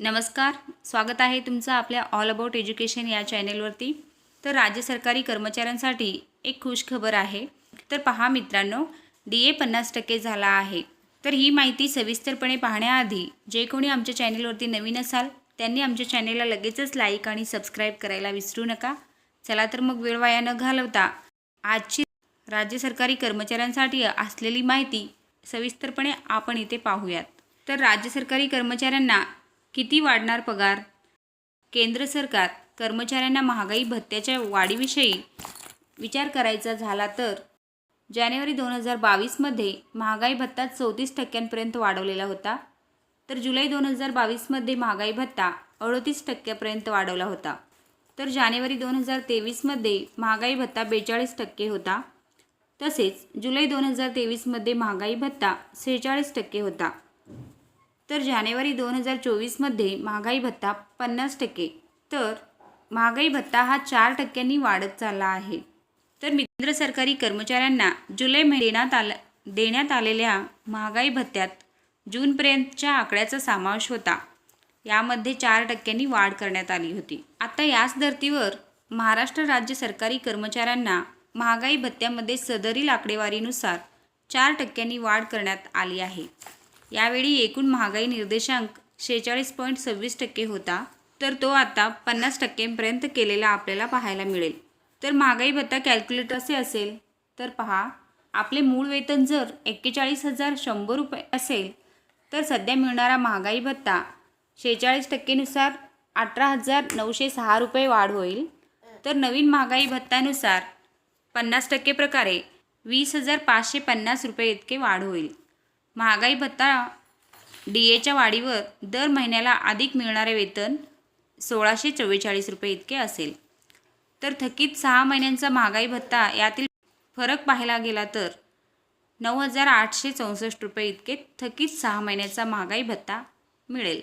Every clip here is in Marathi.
नमस्कार स्वागत आहे तुमचं आपल्या ऑल अबाउट एज्युकेशन या चॅनेलवरती. तर राज्य सरकारी कर्मचाऱ्यांसाठी एक खुश खबर आहे. तर पहा मित्रांनो डी ए पन्नास टक्के झाला आहे. तर ही माहिती सविस्तरपणे पाहण्याआधी जे कोणी आमच्या चॅनेलवरती नवीन असाल त्यांनी आमच्या चॅनेलला लगेचच लाईक आणि सबस्क्राईब करायला विसरू नका. चला तर मग वेळ वाया न घालवता आजची राज्य सरकारी कर्मचाऱ्यांसाठी असलेली माहिती सविस्तरपणे आपण इथे पाहूयात. तर राज्य सरकारी कर्मचाऱ्यांना किती वाढणार पगार? केंद्र सरकार कर्मचाऱ्यांना महागाई भत्त्याच्या वाढीविषयी विचार करायचा झाला तर? जानेवारी दोन हजार बावीसमध्ये महागाई भत्ता चौतीस टक्क्यांपर्यंत वाढवलेला होता. तर जुलै दोन हजार बावीसमध्ये महागाई भत्ता अडतीस टक्क्यापर्यंत वाढवला होता. तर जानेवारी दोन हजार तेवीसमध्ये महागाई भत्ता बेचाळीस टक्के होता. तसेच जुलै दोन हजार तेवीसमध्ये महागाई भत्ता सेहेचाळीस टक्के होता. तर जानेवारी दोन हजार चोवीसमध्ये महागाई भत्ता पन्नास टक्के. तर महागाई भत्ता हा चार टक्क्यांनी वाढत चालला आहे. तर केंद्र सरकारी कर्मचाऱ्यांना जुलै महिन्यात देण्यात आला देण्यात आलेल्या महागाई भत्त्यात जूनपर्यंतच्या आकड्याचा समावेश होता. यामध्ये चार टक्क्यांनी वाढ करण्यात आली होती. आता याच धर्तीवर महाराष्ट्र राज्य सरकारी कर्मचाऱ्यांना महागाई भत्त्यामध्ये सदरील आकडेवारीनुसार चार टक्क्यांनी वाढ करण्यात आली आहे. यावेळी एकूण महागाई निर्देशांक शेहेचाळीस पॉईंट सव्वीस टक्के होता. तर तो आता पन्नास टक्क्यांपर्यंत केलेला आपल्याला पाहायला मिळेल. तर महागाई भत्ता कॅल्क्युलेटर असे असेल तर पहा आपले मूळ वेतन जर एक्केचाळीस हजार शंभर रुपये असेल तर सध्या मिळणारा महागाई भत्ता शेहेचाळीस टक्केनुसार अठरा हजार नऊशे सहा रुपये वाढ होईल. तर नवीन महागाई भत्त्यानुसार पन्नास टक्के प्रकारे वीस हजार पाचशे पन्नास रुपये इतके वाढ होईल. महागाई भत्ता डी एच्या वाढीवर दर महिन्याला अधिक मिळणारे वेतन सोळाशे चव्वेचाळीस रुपये इतके असेल. तर थकीत सहा महिन्यांचा महागाई भत्ता यातील फरक पाहायला गेला तर नऊ हजार आठशे चौसष्ट रुपये इतके थकीत सहा महिन्याचा महागाई भत्ता मिळेल.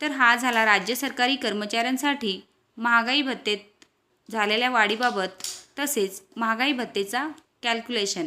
तर हा झाला राज्य सरकारी कर्मचाऱ्यांसाठी महागाई भत्तेत झालेल्या वाढीबाबत तसेच महागाई भत्तेचा कॅल्क्युलेशन